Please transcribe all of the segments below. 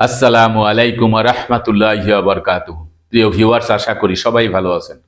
আসসালামু আলাইকুম রহমতুল্লাহ বরকাত প্রিয় ভিউয়ার্স আশা করি সবাই ভালো আছেন।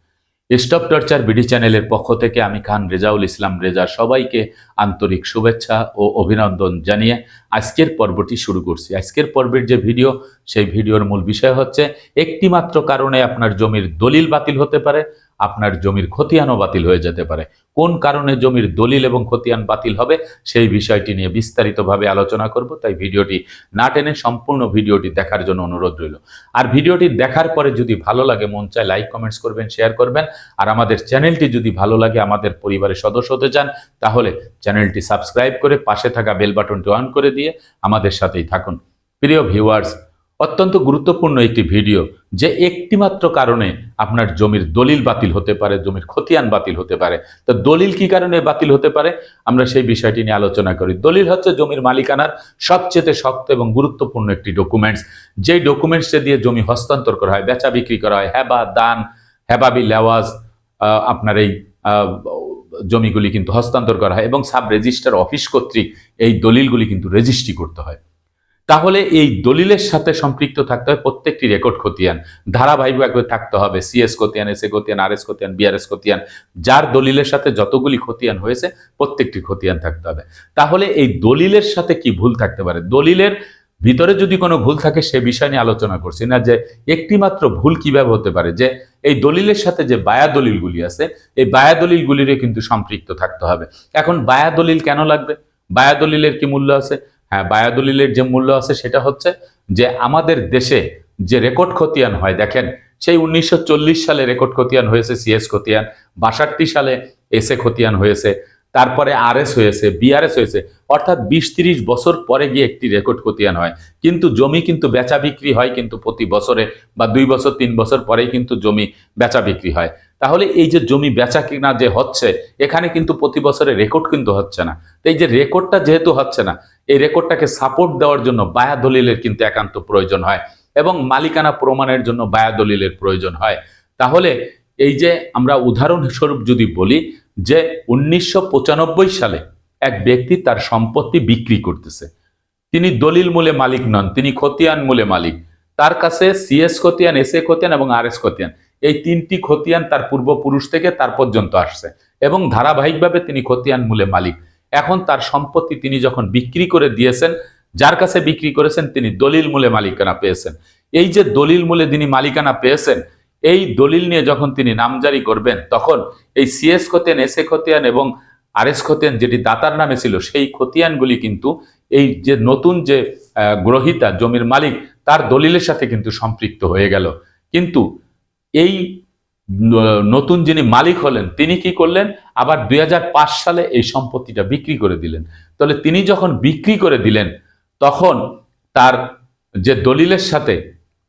স্টপ টর্চার বিডি চ্যানেলের পক্ষ থেকে আমি খান রেজাউল ইসলাম রেজা সবাইকে আন্তরিক শুভেচ্ছা ও অভিনন্দন জানিয়ে আজকের পর্বটি শুরু করছি। আজকের পর্বের যে ভিডিও, সেই ভিডিওর মূল বিষয় হচ্ছে একটি মাত্র কারণে আপনার জমির দলিল বাতিল হতে পারে আপনার জমির খতিয়ানও বাতিল হয়ে যেতে পারে। কোন কারণে জমির দলিল এবং খতিয়ান বাতিল হবে সেই বিষয়টি নিয়ে বিস্তারিতভাবে আলোচনা করব, তাই ভিডিওটি না টেনে সম্পূর্ণ ভিডিওটি দেখার জন্য অনুরোধ রইল। আর ভিডিওটি দেখার পরে যদি ভালো লাগে, মন চায় লাইক, কমেন্টস করবেন, শেয়ার করবেন। আর আমাদের চ্যানেলটি যদি ভালো লাগে, আমাদের পরিবারের সদস্য হতে চান, তাহলে চ্যানেলটি সাবস্ক্রাইব করে পাশে থাকা বেল বাটনটি অন করে দিয়ে আমাদের সাথেই থাকুন। প্রিয় ভিউয়ার্স অত্যন্ত গুরুত্বপূর্ণ একটি ভিডিও যে একটিমাত্র কারণে আপনার জমির দলিল বাতিল হতে পারে, জমির খতিয়ান বাতিল হতে পারে। তো দলিল কি কারণে বাতিল হতে পারে? আমরা সেই বিষয়টি নিয়ে আলোচনা করি। দলিল হচ্ছে জমির মালিকানার সবচেয়ে শক্ত এবং গুরুত্বপূর্ণ একটি ডকুমেন্টস যেই ডকুমেন্টসে দিয়ে জমি হস্তান্তর করা হয়, বেচা বিক্রি করা হয়, হেবা, দান হেবাবি লেওয়াজ আপনার এই জমিগুলি কিন্তু হস্তান্তর করা হয় এবং সাব রেজিস্টার অফিস কর্তৃক এই দলিলগুলি কিন্তু রেজিস্ট্রি করতে হয়। তাহলে এই দলিলের সাথে সম্পৃক্ত থাকতে হয় প্রত্যেকটি রেকর্ড খতিয়ান। ধারাবাহিকভাবে থাকতে হবে। সিএস খতিয়ান এস এ খতিয়ান আর এস খতিয়ান বিআরএস খতিয়ান, যার দলিলের সাথে যতগুলি খতিয়ান হয়েছে প্রত্যেকটি খতিয়ান থাকতে হবে। তাহলে এই দলিলের সাথে কি ভুল থাকতে পারে? দলিলের ভিতরে যদি কোনো ভুল থাকে, সে বিষয় নিয়ে আলোচনা করছি না যে একটি মাত্র ভুল কীভাবে হতে পারে, যে এই দলিলের সাথে যে বায়া দলিলগুলি আছে, এই বায়া দলিলগুলিরও কিন্তু সম্পৃক্ত থাকতে হবে। এখন বায়া দলিল কেন লাগবে? বায়া দলিলের কি মূল্য আছে? হ্যাঁ বায়াদলিলের যে মূল্য আছে সেটা হচ্ছে যে আমাদের দেশে যে রেকর্ড খতিয়ান হয়, দেখেন, সেই উনিশশো চল্লিশ সালে রেকর্ড খতিয়ান হয়েছে সিএস খতিয়ান, বাষট্টি সালে এসএ খতিয়ান হয়েছে, তারপরে আরএস হয়েছে বিআরএস হয়েছে, অর্থাৎ বিশ তিরিশ বছর পরে গিয়ে একটি রেকর্ড খতিয়ান হয়। কিন্তু জমি কিন্তু বেচা বিক্রি হয় কিন্তু প্রতি বছরে বা দুই বছর, তিন বছর পরেই কিন্তু জমি বেচা বিক্রি হয়। তাহলে এই যে জমি বেচা কিনা যে হচ্ছে, এখানে কিন্তু প্রতি বছরে রেকর্ড কিন্তু হচ্ছে না। তো এই যে রেকর্ডটা যেহেতু হচ্ছে না, এই রেকর্ডটাকে সাপোর্ট দেওয়ার জন্য বায়া দলিলের কিন্তু একান্ত প্রয়োজন হয় এবং মালিকানা প্রমাণের জন্য বায়া দলিলের প্রয়োজন হয়। তাহলে এই যে আমরা উদাহরণস্বরূপ যদি বলি যে উনিশশো পঁচানব্বই সালে এক ব্যক্তি তার সম্পত্তি বিক্রি করতেছে। তিনি দলিল মূলে মালিক নন, তিনি খতিয়ান মূলে মালিক। তার কাছে সিএস খতিয়ান এস এ খতিয়ান এবং আর এস খতিয়ান। এই তিনটি খতিয়ান তার পূর্বপুরুষ থেকে তার পর্যন্ত আসছে এবং ধারাবাহিকভাবে তিনি খতিয়ান মূলে মালিক। এখন তার সম্পত্তি তিনি যখন বিক্রি করে দিয়েছেন, যার কাছে বিক্রি করেছেন তিনি দলিল মূলে মালিকানা পেয়েছেন। এই যে দলিল মূলে তিনি মালিকানা পেয়েছেন, এই দলিল নিয়ে যখন তিনি নামজারি করবেন, তখন এই সিএস খতিয়ান, এস এ খতিয়ান এবং আর এস খতিয়ান যেটি দাতার নামে ছিল, সেই খতিয়ানগুলি কিন্তু এই যে নতুন যে গ্রহিতা, জমির মালিক, তার দলিলের সাথে কিন্তু সম্পৃক্ত হয়ে গেল। কিন্তু এই নতুন যিনি মালিক হলেন, তিনি কি করলেন? আবার দুই হাজার পাঁচ সালে এই সম্পত্তিটা বিক্রি করে দিলেন। তাহলে তিনি যখন বিক্রি করে দিলেন, তখন তার যে দলিলের সাথে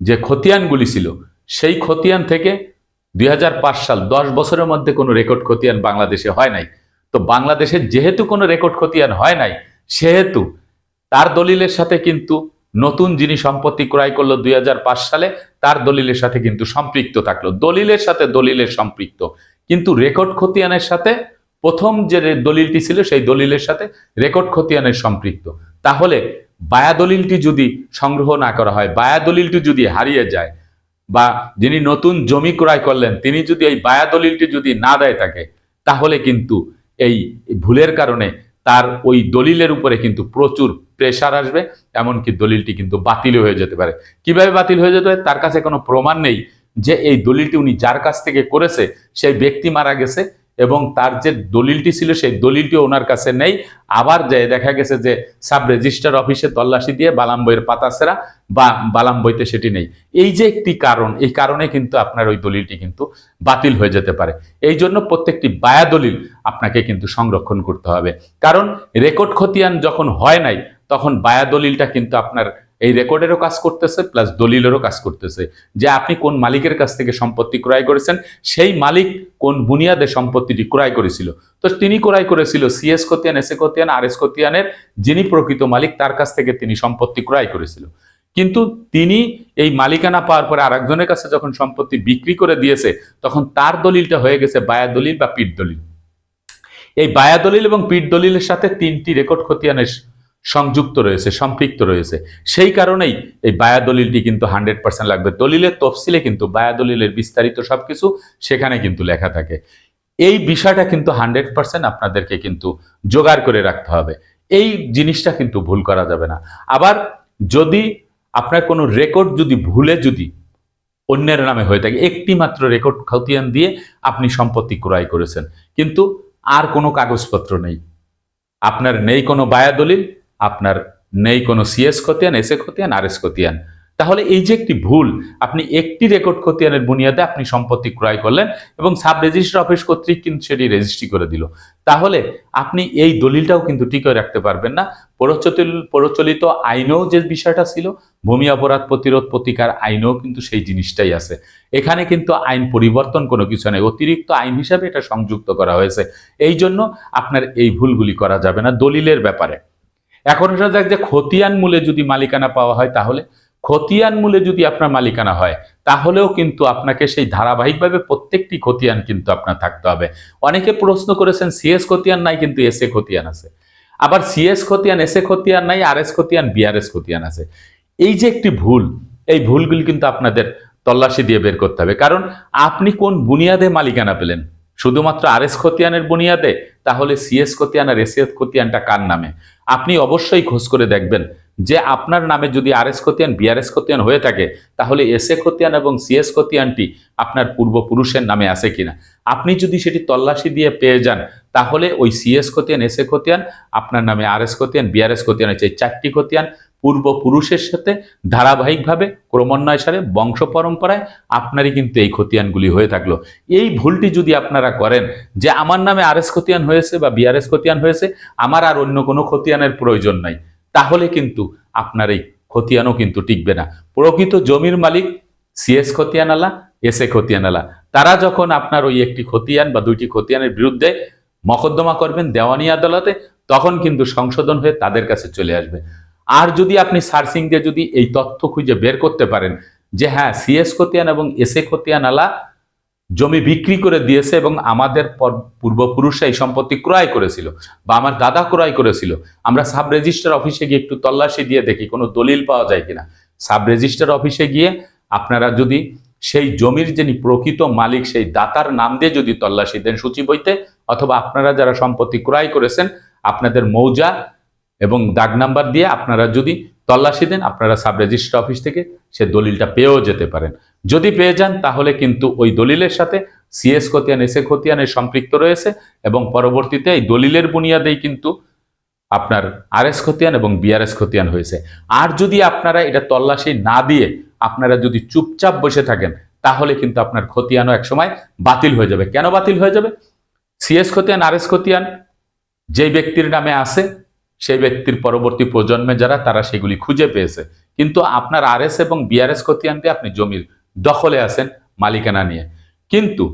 যে খতিয়ানগুলি ছিল, সেই খতিয়ান থেকে দুই হাজার পাঁচ সাল, দশ বছরের মধ্যে কোনো রেকর্ড খতিয়ান বাংলাদেশে হয় নাই। তো বাংলাদেশে যেহেতু কোনো রেকর্ড খতিয়ান হয় নাই, সেহেতু তার দলিলের সাথে কিন্তু নতুন যিনি সম্পত্তি ক্রয় করল দুই হাজার পাঁচ সালে, তার দলিলের সাথে কিন্তু সম্পৃক্ত থাকল। দলিলের সাথে দলিলের সম্পৃক্ত। কিন্তু রেকর্ড খতিয়ানের সাথে প্রথম যে দলিলটি ছিল, সেই দলিলের সাথে রেকর্ড খতিয়ানের সম্পৃক্ত। তাহলে বায়া দলিলটি যদি সংগ্রহ না করা হয়, বায়া দলিলটি যদি হারিয়ে যায়, বা যিনি নতুন জমি ক্রয় করলেন, তিনি যদি এই বায়া দলিলটি যদি না দেয় তাকে, তাহলে কিন্তু এই ভুলের কারণে তার ওই দলিলের উপরে কিন্তু প্রচুর প্রেশার আসবে, এমনকি দলিলটি কিন্তু বাতিল হয়ে যেতে পারে। কীভাবে বাতিল হয়ে যেতে পারে? তার কাছে কোনো প্রমাণ নেই যে এই দলিলটি উনি যার কাছ থেকে করেছে, সেই ব্যক্তি মারা গেছে এবং তার যে দলিলটি ছিল, সেই দলিলটি ওনার কাছে নেই। আবার যে দেখা গেছে যে সাব রেজিস্টার অফিসে তল্লাশি দিয়ে বালাম বইয়ের পাতা সেরা বা বালাম বইতে সেটি নেই। এই যে একটি কারণ, এই কারণে কিন্তু আপনার ওই দলিলটি কিন্তু বাতিল হয়ে যেতে পারে। এই জন্য প্রত্যেকটি বায়া দলিল আপনাকে কিন্তু সংরক্ষণ করতে হবে। কারণ রেকর্ড খতিয়ান যখন হয় নাই, তখন বায়া দলিলটা কিন্তু আপনার এই রেকর্ডেরও কাজ করতেছে প্লাস দলিলেরও কাজ করতেছে। যে আপনি কোন মালিকের কাছ থেকে সম্পত্তি ক্রয় করেছেন, সেই মালিক কোন বুনিয়াদে সম্পত্তিটি ক্রয় করেছিল। তো তিনি ক্রয় করেছিল সিএস খতিয়ান এস এ খতিয়ান আর এস খতিয়ানের যিনি প্রকৃত মালিক, তার কাছ থেকে তিনি সম্পত্তি ক্রয় করেছিল। কিন্তু তিনি এই মালিকানা পাওয়ার পরে আরেকজনের কাছে যখন সম্পত্তি বিক্রি করে দিয়েছে, তখন তার দলিলটা হয়ে গেছে বায়া দলিল বা পিঠ দলিল। এই বায়া দলিল এবং পিঠ দলিলের সাথে তিনটি রেকর্ড খতিয়ানের সংযুক্ত রয়েছে, সম্পৃক্ত রয়েছে। সেই কারণেই এই বায়া দলিলটি কিন্তু হান্ড্রেড পার্সেন্ট লাগবে। দলিলের তফসিলে কিন্তু বায়া দলিলের বিস্তারিত সবকিছু সেখানে কিন্তু লেখা থাকে। এই বিষয়টা কিন্তু হান্ড্রেড পার্সেন্ট আপনাদেরকে কিন্তু জোগাড় করে রাখতে হবে। এই জিনিসটা কিন্তু ভুল করা যাবে না। আবার যদি আপনার কোনো রেকর্ড যদি ভুলে যদি অন্যের নামে হয়ে থাকে, একটি মাত্র রেকর্ড খতিয়ান দিয়ে আপনি সম্পত্তি ক্রয় করেছেন। কিন্তু আর কোনো কাগজপত্র নেই। আপনার নেই কোনো বায়া দলিল আপনার নেই কোনো সিএস খতিয়ান এস এ খতিয়ান আর এস খতিয়ান। তাহলে এই যে একটি ভুল, আপনি একটি রেকর্ড খতিয়ানের বুনিয়াদে আপনি সম্পত্তি ক্রয় করলেন এবং সাব রেজিস্ট্রার অফিস কর্তৃক কিন্তু সেটি রেজিস্ট্রি করে দিল। তাহলে আপনি এই দলিলটাও কিন্তু টিকে রাখতে পারবেন না। প্রচলিত আইনেও যে বিষয়টা ছিল, ভূমি অপরাধ প্রতিরোধ প্রতিকার আইনেও কিন্তু সেই জিনিসটাই আছে। এখানে কিন্তু আইন পরিবর্তন কোনো কিছু নেই। অতিরিক্ত আইন হিসাবে এটা সংযুক্ত করা হয়েছে। এই জন্য আপনার এই ভুলগুলি করা যাবে না দলিলের ব্যাপারে। এখন যাক যে খতিয়ান মূলে যদি মালিকানা পাওয়া হয় তাহলে, খতিয়ান মূলে যদি আপনার মালিকানা হয়, তাহলেও কিন্তু আপনাকে সেই ধারাবাহিকভাবে প্রত্যেকটি খতিয়ান কিন্তু আপনার থাকতে হবে। অনেকে প্রশ্ন করেছেন সিএস খতিয়ান নাই কিন্তু এস এ খতিয়ান আছে। আবার সিএস খতিয়ান এস এ খতিয়ান নাই আর এস খতিয়ান বিআরএস খতিয়ান আছে। এই যে একটি ভুল, এই ভুলগুলি কিন্তু আপনাদের তল্লাশি দিয়ে বের করতে হবে। কারণ আপনি কোন বুনিয়াদে মালিকানা পেলেন? শুধুমাত্র আর এস খতিয়ানের বুনিয়াদে? তাহলে সিএস খতিয়ান আর এস খতিয়ানটা কার নামে? আপনি অবশ্যই খোঁজ করে দেখবেন। যে আপনার নামে যদি আর এস খতিয়ান, বিআরএস খতিয়ান হয়ে থাকে, তাহলে এস এ খতিয়ান এবং সিএস খতিয়ানটি আপনার পূর্বপুরুষের নামে আছে কিনা। আপনি যদি সেটি তল্লাশি দিয়ে পেয়ে যান, তাহলে ওই সিএস খতিয়ান, এস এ খতিয়ান, আপনার নামে আর এস খতিয়ান, বিআরএস খতিয়ান হচ্ছে এই চারটি খতিয়ান পূর্বপুরুষের সাথে ধারাবাহিকভাবে ক্রমান্বয় সারে, বংশ পরম্পরায় আপনারই কিন্তু এই খতিয়ানগুলি হয়ে থাকল। এই ভুলটি যদি আপনারা করেন, যে আমার নামে আর এস খতিয়ান হয়েছে বা বিআরএস খতিয়ান হয়েছে, আমার আর অন্য কোনো খতিয়ানের প্রয়োজন নাই। তাহলে কিন্তু আপনার এই খতিয়ানও কিন্তু টিকবে না। প্রকৃত জমির মালিক সিএস খতিয়ানালা এস এ খতিয়ানালা। তারা যখন আপনার ওই একটি খতিয়ান বা দুইটি খতিয়ানের বিরুদ্ধে মকদ্দমা করবেন দেওয়ানি আদালতে, তখন কিন্তু সংশোধন হয়ে তাদের কাছে চলে আসবে। আর যদি আপনি সার্চিং দিয়ে যদি এই তথ্য খুঁজে বের করতে পারেন যে হ্যাঁ সিএস খতিয়ান এবং এস এ খতিয়ানালা জমি বিক্রি করে দিয়েছে এবং আমাদের পর- পূর্বপুরুষরা এই সম্পত্তি ক্রয় করেছিল বা আমার দাদা ক্রয় করেছিল। আমরা সাব রেজিস্টার অফিসে গিয়ে একটু তল্লাশি দিয়ে দেখি, কোনো দলিল পাওয়া যায় কিনা। সাব রেজিস্টার অফিসে গিয়ে আপনারা যদি সেই জমির যিনি প্রকৃত মালিক, সেই দাতার নাম দিয়ে যদি তল্লাশি দেন সূচি বইতে অথবা আপনারা যারা সম্পত্তি ক্রয় করেছেন, আপনাদের মৌজা এবং দাগ নাম্বার দিয়ে আপনারা যদি তল্লাশি দেন, আপনারা সাব রেজিস্ট্রার অফিস থেকে সে দলিলটা পেয়েও যেতে পারেন। যদি পেয়ে যান, তাহলে কিন্তু ওই দলিলের সাথে সিএস খতিয়ান এস খতিয়ানের সম্পৃক্ত রয়েছে এবং পরবর্তীতে এই দলিলের বুনিয়াদেই কিন্তু আপনার আর এস খতিয়ান এবং বিআরএস খতিয়ান হয়েছে। আর যদি আপনারা এটা তল্লাশি না দিয়ে আপনারা যদি চুপচাপ বসে থাকেন, তাহলে কিন্তু আপনার খতিয়ানও একসময় বাতিল হয়ে যাবে। কেন বাতিল হয়ে যাবে? সিএস খতিয়ান আর এস খতিয়ান যেই ব্যক্তির নামে আছে সেই ব্যক্তির পরবর্তী প্রজন্মে যারা, তারা সেগুলি খুঁজে পেয়েছে। কিন্তু আপনার আরএস এবং বিআরএস খতিয়ান দিয়ে আপনি জমির দখলে আছেন মালিকানা নিয়ে। কিন্তু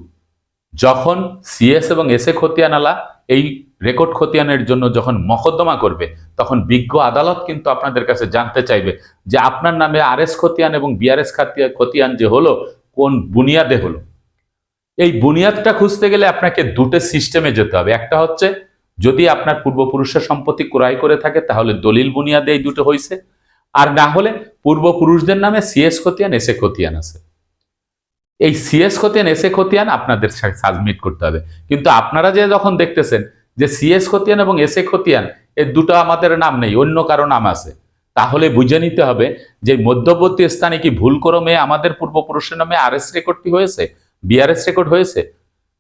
যখন সিএস এবং এস এ খতিয়ানালা এই রেকর্ড খতিয়ানের জন্য যখন মকদ্দমা করবে, তখন বিজ্ঞ আদালত কিন্তু আপনাদের কাছে জানতে চাইবে যে আপনার নামে আর আরএস খতিয়ান এবং বিআরএস খতিয়ান যে হলো, কোন বুনিয়াদে হলো। এই বুনিয়াদটা খুঁজতে গেলে আপনাকে দুটো সিস্টেমে যেতে হবে। একটা হচ্ছে যদি আপনার পূর্বপুরুষের সম্পত্তি ক্রয় করে থাকে, তাহলে দলিল বুনিয়াদে এই দুটো হয়েছে আর না হলে পূর্বপুরুষদের নামে সিএস খতিয়ান এসে খতিয়ান আছে। এই সিএস খতিয়ান এসে খতিয়ান আপনাদের সাবমিট করতে হবে। কিন্তু আপনারা যে যখন দেখতেছেন যে সিএস খতিয়ান এবং এসে খতিয়ান এর দুটো আমাদের নাম নেই, অন্য কারও নাম আছে, তাহলে বুঝে নিতে হবে যে মধ্যবর্তী স্থানে কি ভুল ক্রমে আমাদের পূর্বপুরুষের নামে আর এস রেকর্ডটি হয়েছে বিআরএস রেকর্ড হয়েছে?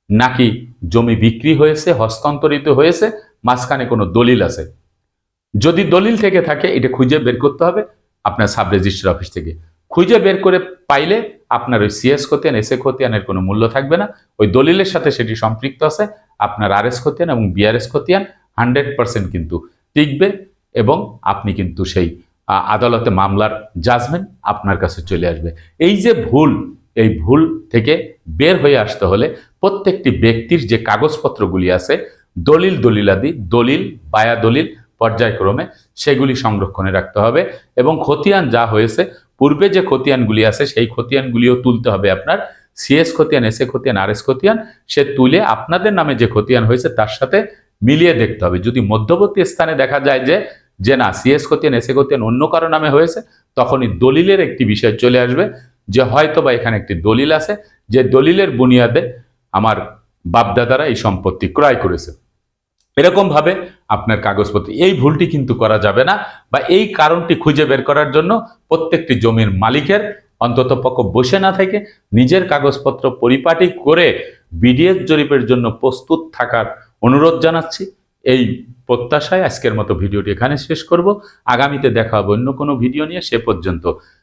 নাকি জমি বিক্রি হয়েছে, হস্তান্তরিত হয়েছে, মাঝখানে কোনো দলিল আছে? যদি দলিল থেকে থাকে, এটা খুঁজে বের করতে হবে আপনার সাব রেজিস্ট্রার অফিস থেকে। খুঁজে বের করে পাইলে আপনার ওই সিএস খতিয়ান এস এ খতিয়ানের কোনো মূল্য থাকবে না। ওই দলিলের সাথে সেটি সম্পৃক্ত আছে, আপনার আর এস খতিয়ান এবং বিআরএস খতিয়ান, হান্ড্রেড পার্সেন্ট কিন্তু টিকবে এবং আপনি কিন্তু সেই আদালতে মামলার জাজমেন্ট আপনার কাছে চলে আসবে। এই যে ভুল এই ভুল থেকে বের হয়ে আসতে হলে প্রত্যেকটি ব্যক্তির যে কাগজপত্রগুলি আছে, দলিল দলিলাদি, দলিল, বায়া দলিল পর্যায়ক্রমে সেগুলি সংরক্ষণে রাখতে হবে এবং খতিয়ান যা হয়েছে, পূর্বে যে খতিয়ানগুলি আছে সেই খতিয়ানগুলিও তুলতে হবে আপনার। সিএস খতিয়ান এস এ খতিয়ান আর এস খতিয়ান, সে তুলে আপনাদের নামে যে খতিয়ান হয়েছে তার সাথে মিলিয়ে দেখতে হবে। যদি মধ্যবর্তী স্থানে দেখা যায় যে যে না সিএস খতিয়ান এসে খতিয়ান অন্য কারও নামে হয়েছে, তখনই দলিলের একটি বিষয় চলে আসবে। যে হয়তো বা এখানে একটি দলিল আছে, যে দলিলের বুনিয়াদে আমার বাপদাদারা এই সম্পত্তি ক্রয় করেছে। এরকম ভাবে আপনার কাগজপত্র, এই ভুলটি কিন্তু করা যাবে না বা এই কারণটি খুঁজে বের করার জন্য প্রত্যেকটি জমির মালিকের অন্তত পক্ষ বসে না থেকে নিজের কাগজপত্র পরিপাটি করে বিডিএস জরিপের জন্য প্রস্তুত থাকার অনুরোধ জানাচ্ছি। এই প্রত্যাশায় আজকের মতো ভিডিওটি এখানে শেষ করব। আগামীতে দেখা হবে অন্য কোনো ভিডিও নিয়ে, সে পর্যন্ত